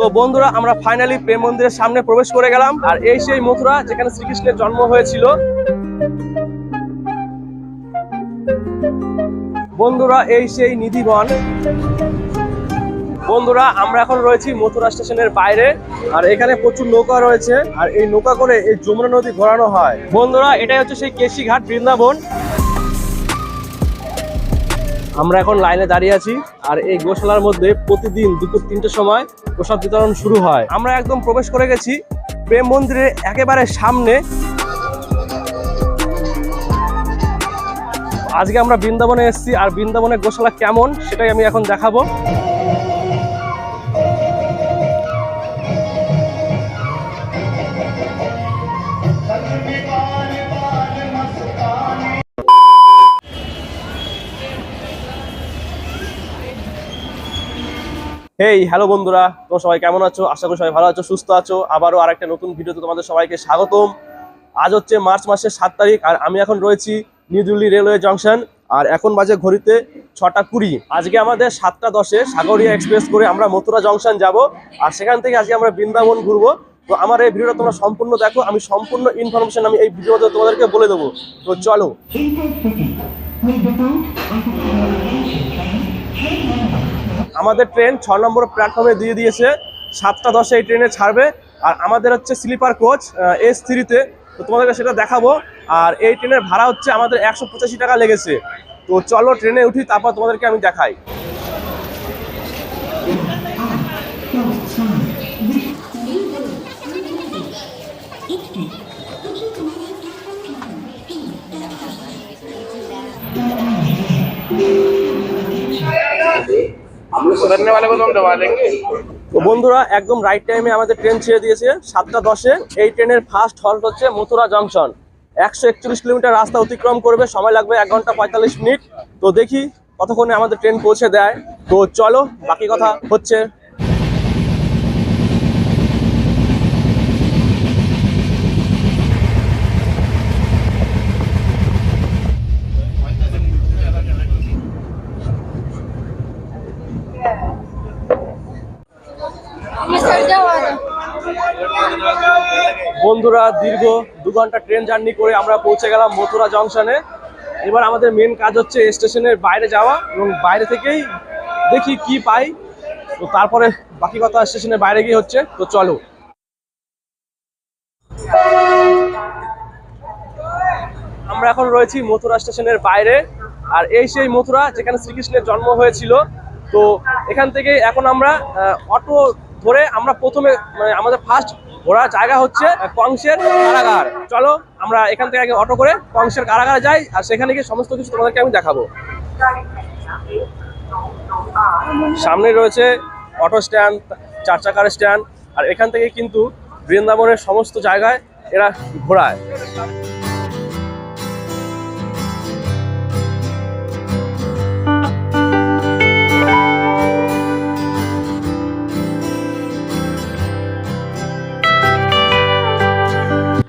তো বন্ধুরা, আমরা ফাইনালি প্রেম মন্দিরের সামনে প্রবেশ করে গেলাম। আর এই সেই মথুরা, যেখানে শ্রীকৃষ্ণের জন্ম হয়েছিল। বন্ধুরা, এই সেই নিধিবন বন্ধুরা, আমরা এখন রয়েছি মথুরা স্টেশনের বাইরে। আর এখানে প্রচুর নৌকা রয়েছে। আর এই নৌকা করে এই যমুনা নদী ঘোরানো হয়। বন্ধুরা, এটাই হচ্ছে সেই কেশি ঘাট বৃন্দাবন। আমরা এখন লাইনে দাঁড়িয়ে আছি আর এই গোশালার মধ্যে প্রতিদিন দুপুর তিনটের সময় প্রসাদ বিতরণ শুরু হয়। আমরা একদম প্রবেশ করে গেছি প্রেম মন্দিরের একেবারে সামনে। আজকে আমরা বৃন্দাবনে এসেছি আর বৃন্দাবনের গোশালা কেমন সেটাই আমি এখন দেখাবো। হেই হ্যালো বন্ধুরা, তোমরা সবাই কেমন আছো? আশা করি সবাই ভালো আছো, সুস্থ আছো। আবারও আরেকটা নতুন ভিডিওতে তোমাদের সবাইকে স্বাগতম। আজ হচ্ছে মার্চ মাসের সাত তারিখ, আর আমি এখন রয়েছি নিউ দিল্লি রেলওয়ে জংশন, আর এখন বাজে ঘড়িতে ছটা কুড়ি। আজকে আমাদের সাতটা দশে সাগরিয়া এক্সপ্রেস করে আমরা মথুরা জংশন যাব, আর সেখান থেকে আজকে আমরা বৃন্দাবন ঘুরবো। তো আমার এই ভিডিওটা তোমরা সম্পূর্ণ দেখো, আমি সম্পূর্ণ ইনফরমেশন আমি এই ভিডিওতে তোমাদেরকে বলে দেবো। তো চলো। আমাদের ট্রেন ছ নম্বর প্ল্যাটফর্মে দিয়ে দিয়েছে। সাতটা দশে এই ট্রেনে ছাড়বে। আর আমাদের হচ্ছে স্লিপার কোচ এস থ্রিতে তো। তোমাদেরকে সেটা দেখাবো। আর এই ট্রেনের ভাড়া হচ্ছে আমাদের একশো পঁচাশি টাকা লেগেছে। তো চলো ট্রেনে উঠি, তারপর তোমাদেরকে আমি দেখাই। सुधरने वाले को तो हम दबा देंगे তো বন্ধুরা একদম রাইট টাইমে আমাদের ট্রেন ছেড়ে দিয়েছে সাতটা দশে এই ট্রেনের ফার্স্ট হল্ট হচ্ছে মথুরা জংশন একশো একচল্লিশ কিলোমিটার রাস্তা অতিক্রম করবে সময় লাগবে এক ঘন্টা পঁয়তাল্লিশ মিনিট তো দেখি কতক্ষণে আমাদের ট্রেন পৌঁছে দেয় তো চলো বাকি কথা হচ্ছে বন্ধুরা, দীর্ঘ দু ঘণ্টা ট্রেন জার্নি করে আমরা পৌঁছে গেলাম মথুরা জংশনে। এবার আমাদের মেন কাজ হচ্ছে স্টেশনের বাইরে যাওয়া এবং বাইরে থেকেই দেখি কি পাই। তো তারপরে বাকি কথা স্টেশনের বাইরে গিয়ে হচ্ছে। তো চলো। আমরা এখন রয়েছি মথুরা স্টেশনের বাইরে। আর এই সেই মথুরা যেখানে শ্রীকৃষ্ণের জন্ম হয়েছিল। তো এখান থেকে এখন আমরা অটো ধরে আমরা প্রথমে মানে আমাদের ফার্স্ট ঘোরার জায়গা হচ্ছে কংসের কারাগার। চলো আমরা এখান থেকে আগে অটো করে কংসের কারাগার যাই আর সেখানে গিয়ে সমস্ত কিছু তোমাদেরকে আমি দেখাবো। সামনে রয়েছে অটো স্ট্যান্ড চার চাকার স্ট্যান্ড আর এখান থেকে কিন্তু বৃন্দাবনের সমস্ত জায়গায় এরা ঘোরায়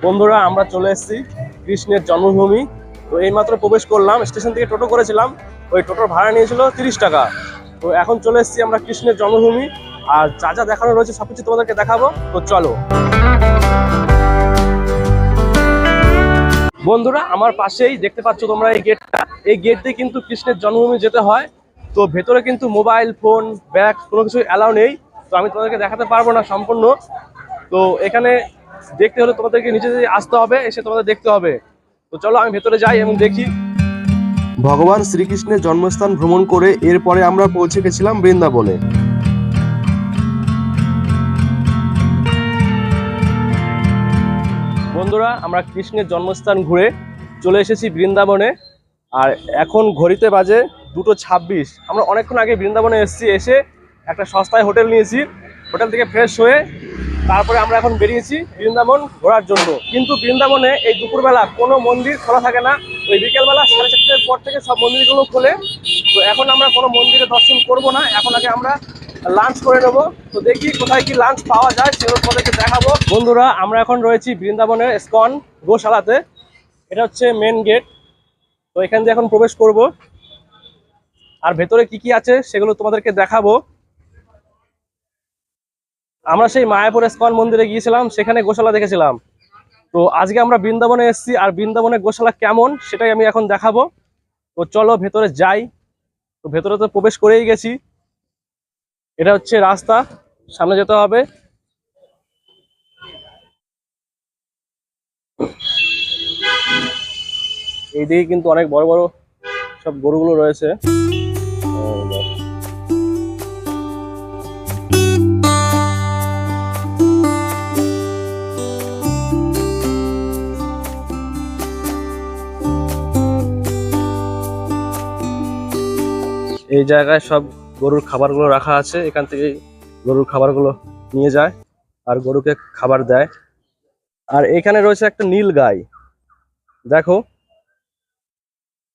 বন্ধুরা, আমরা চলে এসেছি কৃষ্ণের জন্মভূমি। তো এইমাত্র প্রবেশ করলাম, স্টেশন থেকে টোটো করেছিলাম। ওই টোটোর ভাড়া নিয়েছিল তিরিশ টাকা। তো এখন চলে এসেছি আমরা কৃষ্ণের জন্মভূমি। আর যা যা দেখানো রয়েছে সব কিছু তোমাদেরকে দেখাবো। তো চলো। বন্ধুরা, আমার পাশেই দেখতে পাচ্ছ তোমরা এই গেটটা এই গেট দিয়ে কিন্তু কৃষ্ণের জন্মভূমি যেতে হয়। তো ভেতরে কিন্তু মোবাইল ফোন ব্যাগ কোনো কিছু অ্যালাউ নেই। তো আমি তোমাদেরকে দেখাতে পারব না সম্পূর্ণ। তো এখানে দেখতে হলে তোমাদেরকে নিচে আসতে হবে এসে তোমাদের দেখতে হবে। তো চলো আমি ভেতরে যাই এবং দেখি। ভগবান শ্রীকৃষ্ণের জন্মস্থান ভ্রমণ করে এরপরে আমরা পৌঁছে গেছিলাম বৃন্দাবনে। বন্ধুরা আমরা কৃষ্ণের জন্মস্থান ঘুরে চলে এসেছি বৃন্দাবনে আর এখন ঘড়িতে বাজে দুটো ছাব্বিশ। আমরা অনেকক্ষণ আগে বৃন্দাবনে এসেছি এসে একটা সস্তায় হোটেল নিয়েছি। হোটেল থেকে ফ্রেশ হয়ে তারপরে আমরা এখন বেরিয়েছি বৃন্দাবন ঘোরার জন্য। কিন্তু বৃন্দাবনে এই দুপুরবেলা কোনো মন্দির খোলা থাকে না। ওই বিকেলবেলা সাড়ে চারটের পর থেকে সব মন্দিরগুলো খোলে। তো এখন আমরা কোনো মন্দিরে দর্শন করব না। এখন আগে আমরা লাঞ্চ করে নেব। তো দেখি কোথায় কি লাঞ্চ পাওয়া যায়, সেগুলো তোমাদেরকে দেখাবো। বন্ধুরা, আমরা এখন রয়েছি বৃন্দাবনের স্কন গোশালাতে। এটা হচ্ছে মেন গেট তো এখান দিয়ে এখন প্রবেশ করব। আর ভেতরে কি কি আছে সেগুলো তোমাদেরকে দেখাবো। আমরা সেই মায়াপুর স্কন মন্দিরে গিয়েছিলাম, সেখানে গোশালা দেখেছিলাম। তো আজকে আমরা বৃন্দাবনে এসেছি, আর বৃন্দাবনের গোশালা কেমন সেটাই আমি এখন দেখাবো। তো চলো ভেতরে যাই। তো ভেতরে তো প্রবেশ করেই গেছি। এটা হচ্ছে রাস্তা, সামনে যেতে হবে। এইদিকে কিন্তু অনেক বড় বড় সব গরুগুলো রয়েছে। এই জায়গায় সব গরুর খাবারগুলো রাখা আছে, এখান থেকে গরুর খাবারগুলো নিয়ে যায় আর গরুকে খাবার দেয়। আর এখানে রয়েছে একটা নীল গাই। দেখো,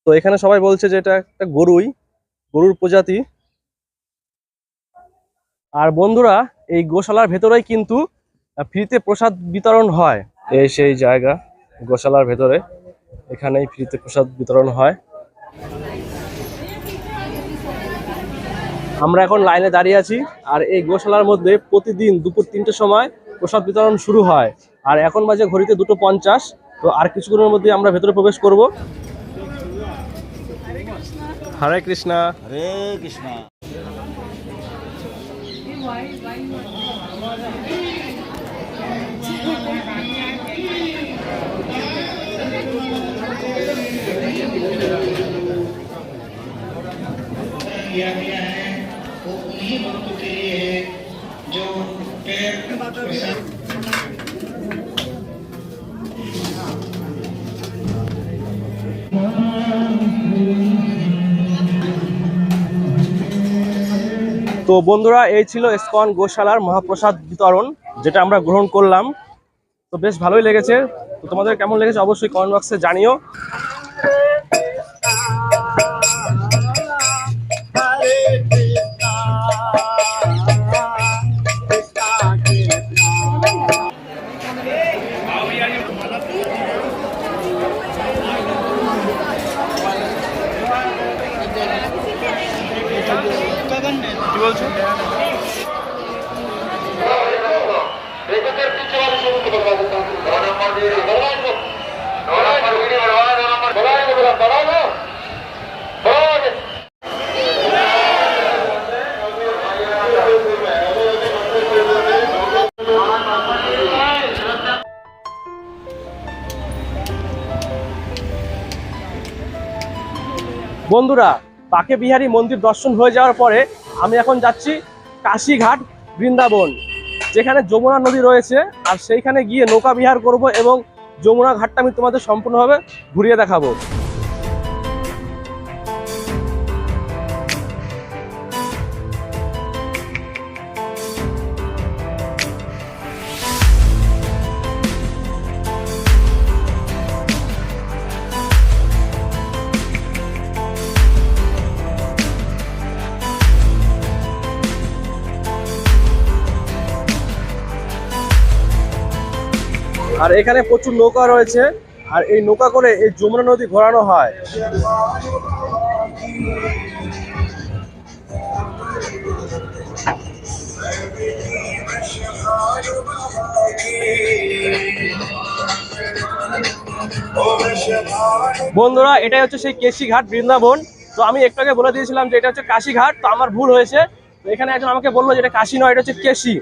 তো এখানে সবাই বলছে যে এটা একটা গরুই, গরুর প্রজাতি। আর বন্ধুরা, এই গোশালার ভেতরেই কিন্তু ফ্রিতে প্রসাদ বিতরণ হয়। এই সেই জায়গা, গোশালার ভেতরে এখানেই ফ্রিতে প্রসাদ বিতরণ হয়। আমরা এখন লাইনে দাঁড়িয়ে আছি আর এই গোশালার মধ্যে প্রতিদিন দুপুর তিনটের সময় প্রসাদ বিতরণ শুরু হয়। আর এখন বাজে ঘড়িতে দুটো পঞ্চাশ তো আর কিছুক্ষণের মধ্যে আমরা ভেতরে প্রবেশ করব। হরে কৃষ্ণা। হরে কৃষ্ণা। Yeah, yeah. है वो उन्हीं भक्तों के लिए है जो पैर তো বন্ধুরা এই ছিল ইসকন গোশালার মহাপ্রসাদ বিতরণ যেটা আমরা গ্রহণ করলাম তো বেশ ভালোই লেগেছে তো তোমাদের কেমন লেগেছে অবশ্যই কমেন্ট বক্সে জানিও বন্ধুরা বাকে বিহারী মন্দির দর্শন হয়ে যাওয়ার পরে আমি এখন যাচ্ছি কাশীঘাট বৃন্দাবন, যেখানে যমুনা নদী রয়েছে। আর সেইখানে গিয়ে নৌকা বিহার করব এবং যমুনা ঘাটটা আমি তোমাদের সম্পূর্ণভাবে ঘুরিয়ে দেখাবো। এখানে প্রচুর নৌকা রয়েছে আর এই নৌকা করে এই যমুনা নদী ঘোরানো হয়। বন্ধুরা, এটাই হচ্ছে সেই কেশিঘাট বৃন্দাবন। তো আমি একটু আগে বলে দিয়েছিলাম যে এটা হচ্ছে কাশীঘাট, তো আমার ভুল হয়েছে। তো এখানে একজন আমাকে বলল যে এটা কাশি নয়, এটা হচ্ছে কেশি।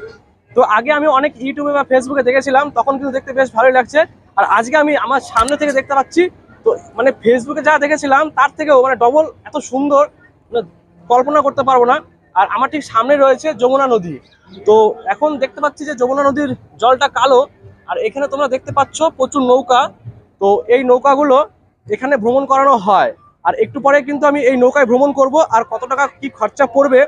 তো আগে আমি অনেক ইউটিউবে বা ফেসবুকে দেখেছিলাম, তখন কিন্তু দেখতে বেশ ভালোই লাগছে। আর আজকে আমি আমার সামনে থেকে দেখতে পাচ্ছি, তো মানে ফেসবুকে যা দেখেছিলাম, তার থেকেও মানে ডবল এত সুন্দর মানে কল্পনা করতে পারব না। আর আমার ঠিক সামনে রয়েছে যমুনা নদী। তো এখন দেখতে পাচ্ছি যে যমুনা নদীর জলটা কালো, আর এখানে তোমরা দেখতে পাচ্ছ প্রচুর নৌকা। তো এই নৌকাগুলো এখানে ভ্রমণ করানো হয়। আর একটু পরে কিন্তু আমি এই নৌকায় ভ্রমণ করব, আর কত টাকা কি খরচা পড়বে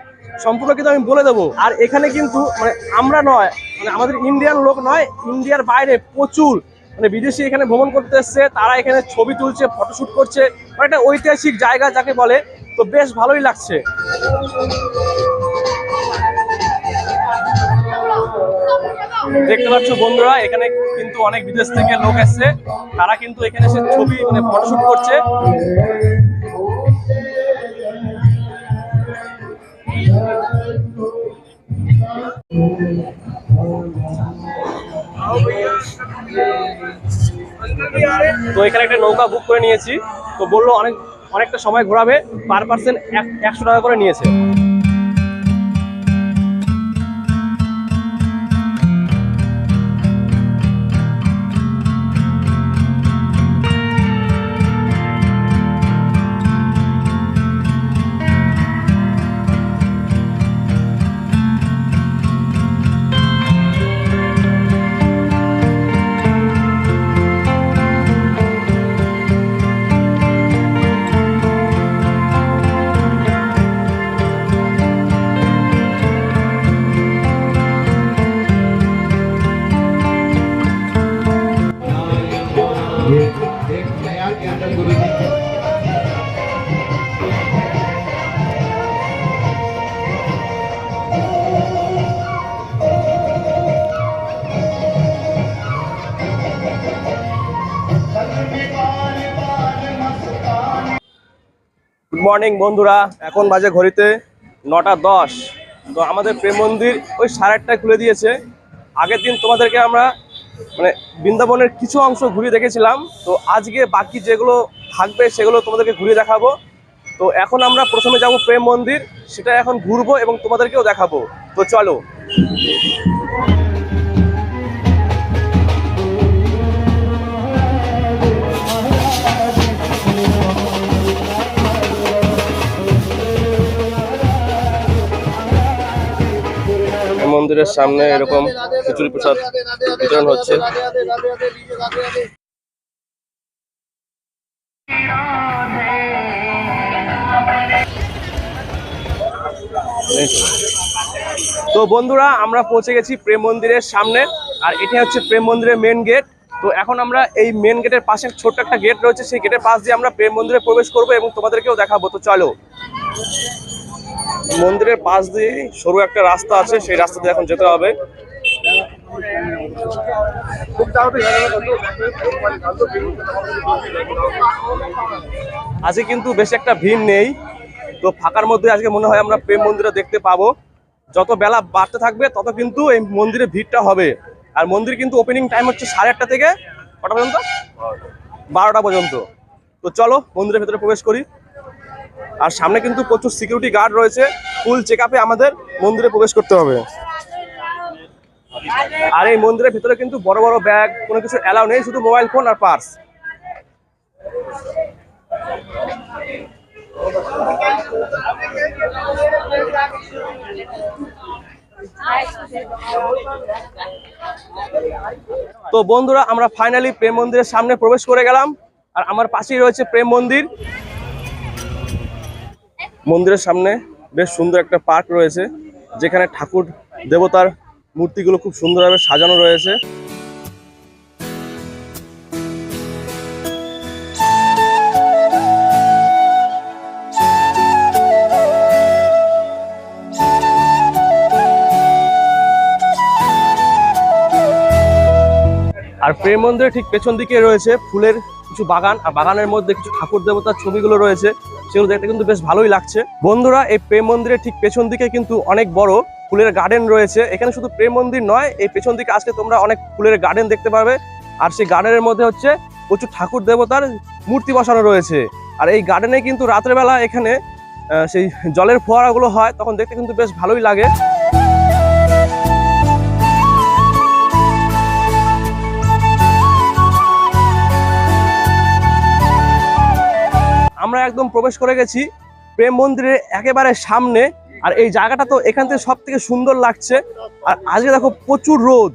সম্পূর্ণ কিন্তু আমি বলে দেবো। আর এখানে কিন্তু মানে আমরা নয় মানে আমাদের ইন্ডিয়ান লোক নয়, ইন্ডিয়ার বাইরে প্রচুর মানে বিদেশি এখানে ভ্রমণ করতে এসছে, তারা এখানে ছবি তুলছে ফটোশুট করছে মানে একটা ঐতিহাসিক জায়গা যাকে বলে, তো বেশ ভালোই লাগছে। দেখতে পাচ্ছ বন্ধুরা, এখানে কিন্তু অনেক বিদেশ থেকে লোক এসছে, তারা কিন্তু এখানে এসে ছবি মানে ফটোশুট করছে। তো এখানে একটা নৌকা বুক করে নিয়েছি। তো বলল অনেক অনেকটা সময় ঘোরাবে পার পার্সেন্ট একশো টাকা করে নিয়েছে। মর্নিং বন্ধুরা, এখন বাজে ঘড়িতে নটা দশ। তো আমাদের প্রেম মন্দির ওই সাড়ে আটটায় খুলে দিয়েছে। আগের দিন তোমাদেরকে আমরা মানে বৃন্দাবনের কিছু অংশ ঘুরিয়ে দেখেছিলাম। তো আজকে বাকি যেগুলো থাকবে সেগুলো তোমাদেরকে ঘুরিয়ে দেখাবো। তো এখন আমরা প্রথমে যাব প্রেম মন্দির, সেটা এখন ঘুরবো এবং তোমাদেরকেও দেখাবো। তো চলো। মন্দিরের সামনে এরকম খিচুড়ি প্রসাদ বিতরণ হচ্ছে। তো বন্ধুরা, আমরা পৌঁছে গেছি প্রেম মন্দিরের সামনে, আর এটা হচ্ছে প্রেম মন্দিরের মেন গেট তো এখন আমরা এই মেন গেটের পাশে ছোট্ট একটা গেট রয়েছে, সেই গেটের পাশ দিয়ে আমরা প্রেম মন্দিরে প্রবেশ করব এবং তোমাদেরকেও দেখাবো। তো চলো। মন্দিরের পাশ দিয়ে সরু একটা রাস্তা আছে, সেই রাস্তা দিয়ে এখন যেতে হবে। আজকে কিন্তু বেশি একটা ভিড় নেই। তো ফাঁকার মধ্যে আজকে মনে হয় আমরা প্রেম মন্দিরে দেখতে পাবো। যত বেলা বাড়তে থাকবে, তত কিন্তু এই মন্দিরে ভিড়টা হবে। আর মন্দির কিন্তু ওপেনিং টাইম হচ্ছে সাড়ে আটটা থেকে কটা পর্যন্ত? বারোটা পর্যন্ত। তো চলো মন্দিরের ভেতরে প্রবেশ করি। আর সামনে কিন্তু প্রচুর সিকিউরিটি গার্ড রয়েছে। ফুল চেক আমাদের মন্দিরে প্রবেশ করতে হবে। আর এই মন্দিরের ভিতরে কিন্তু বড় বড় ব্যাগ কোনো কিছু অ্যালাউ নেই, শুধু মোবাইল ফোন আর পার্স তো বন্ধুরা, আমরা ফাইনালি প্রেম মন্দিরের সামনে প্রবেশ করে গেলাম। আর আমার পাশেই রয়েছে প্রেম মন্দির। মন্দিরের সামনে বেশ সুন্দর একটা পার্ক রয়েছে, যেখানে ঠাকুর দেবতার মূর্তিগুলো খুব সুন্দরভাবে সাজানো রয়েছে। আর প্রেম মন্দিরের ঠিক পেছন দিকে রয়েছে ফুলের কিছু বাগান, আর বাগানের মধ্যে কিছু ঠাকুর দেবতার ছবিগুলো রয়েছে, সেগুলো দেখতে কিন্তু বেশ ভালোই লাগছে। বন্ধুরা, এই প্রেম মন্দিরের ঠিক পেছন দিকে কিন্তু অনেক বড় ফুলের গার্ডেন রয়েছে। এখানে শুধু প্রেম মন্দির নয়, এই পেছন দিকে আজকে তোমরা অনেক ফুলের গার্ডেন দেখতে পাবে আর সেই গার্ডেনের মধ্যে হচ্ছে প্রচুর ঠাকুর দেবতার মূর্তি বসানো রয়েছে। আর এই গার্ডেনে কিন্তু রাত্রেবেলা এখানে সেই জলের ফোয়ারাগুলো হয়, তখন দেখতে কিন্তু বেশ ভালোই লাগে। আমরা একদম প্রবেশ করে গেছি প্রেম মন্দিরের একেবারে সামনে। আর এই জায়গাটা তো এখান থেকে সব থেকে সুন্দর লাগছে। আর আজকে দেখো প্রচুর রোদ।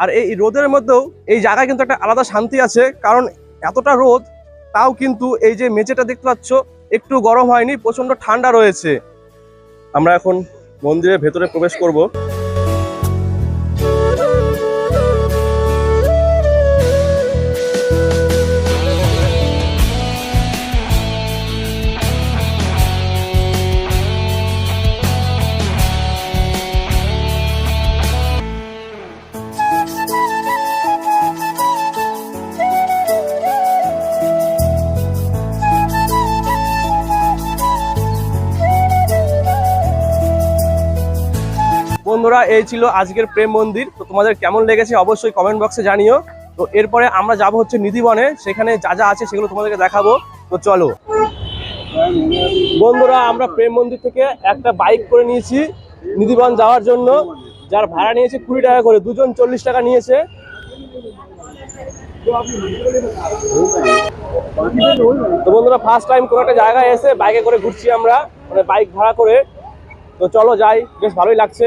আর এই রোদের মধ্যেও এই জায়গায় কিন্তু একটা আলাদা শান্তি আছে। কারণ এতটা রোদ, তাও কিন্তু এই যে মেঝেটা দেখতে পাচ্ছ, একটু গরম হয়নি প্রচণ্ড ঠান্ডা রয়েছে। আমরা এখন মন্দিরের ভেতরে প্রবেশ করব। বন্ধুরা এই ছিল আজকের প্রেম মন্দির। তো তোমাদের কেমন লেগেছে অবশ্যই কমেন্ট বক্সে জানিও। তো এরপরে আমরা যাব হচ্ছে নিধিবনে। সেখানে যা যা আছে সেগুলো তোমাদেরকে দেখাবো। তো চলো। বন্ধুরা, আমরা প্রেম মন্দির থেকে একটা বাইক করে নিয়েছি নিধিবন যাওয়ার জন্য। যার ভাড়া নিয়েছে কুড়ি টাকা করে। দুজন চল্লিশ টাকা নিয়েছে। তো বন্ধুরা ফার্স্ট টাইম কোনো একটা জায়গায় এসে বাইকে করে ঘুরছি আমরা। মানে বাইক ভাড়া করে। তো চলো যাই। বেশ ভালোই লাগছে।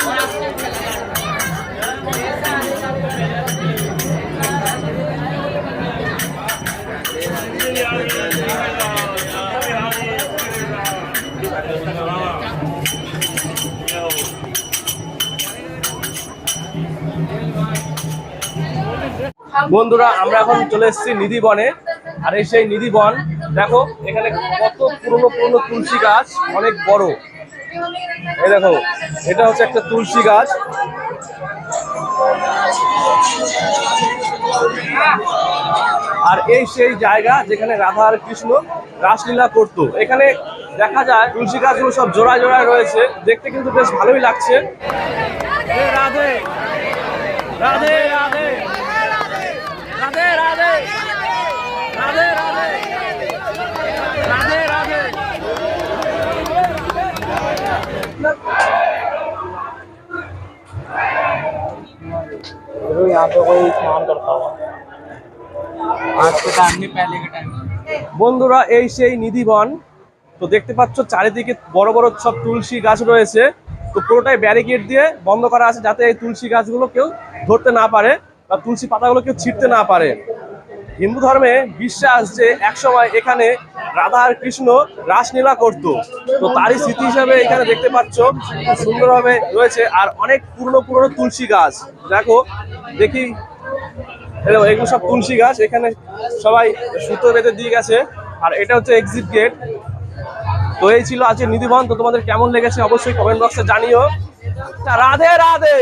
বন্ধুরা, আমরা এখন চলে এসেছি নিধিবনে আর এই সেই নিধিবন দেখো, এখানে কত পুরনো পুরনো তুলসী গাছ, অনেক বড়। এই দেখো, এটা হচ্ছে একটা তুলসী গাছ। আর এই সেই জায়গা যেখানে রাধা আর কৃষ্ণ রাসলীলা করতো। এখানে দেখা যায় তুলসী গাছগুলো সব জোড়ায় জোড়ায় রয়েছে। দেখতে কিন্তু বেশ ভালোই লাগছে। রাধে রাধে রাধে। রাধে রাধে রাধে রাধে রাধে রাধে यहाँ पे कोई स्नान करता हुआ आज के टाइम नहीं पहले के टाइम বন্ধুরা এই সেই নিধিবন তো দেখতে পাচ্ছ চারিদিকে বড় বড় সব তুলসী গাছ রয়েছে তো পুরোটাই ব্যারিকেড দিয়ে বন্ধ করা আছে যাতে এই তুলসী গাছগুলো কেউ ধরতে না পারে বা তুলসী পাতাগুলো কেউ ছিঁড়তে না পারে। হিন্দু ধর্মে বিশ্বাস যে একসময় এখানে রাধা আর কৃষ্ণ রাসলীলা করত। তো তারই স্মৃতি হিসাবে এখানে দেখতে পাচ্ছ সুন্দরভাবে রয়েছে আর অনেক পুরনো পুরনো তুলসী গাছ। দেখো, দেখি। এগুলো সব তুলসী গাছ, এখানে সবাই সুতো বেঁধে দিয়ে গেছে। আর এটা হচ্ছে এক্সিট গেট তো এই ছিল আজকে নিধিবন। তো তোমাদের কেমন লেগেছে অবশ্যই কমেন্ট বক্সে জানিও। Radhe Radhe!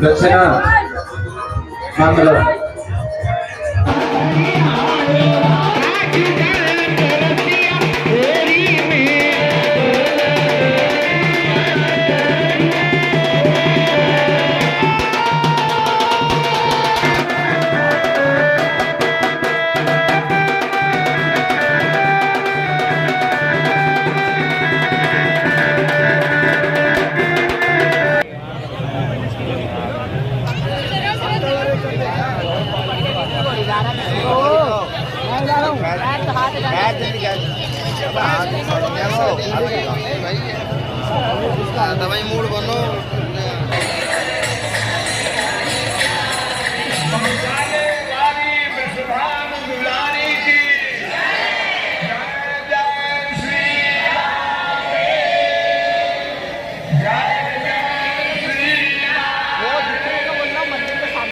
Dekat sana. Mantelah.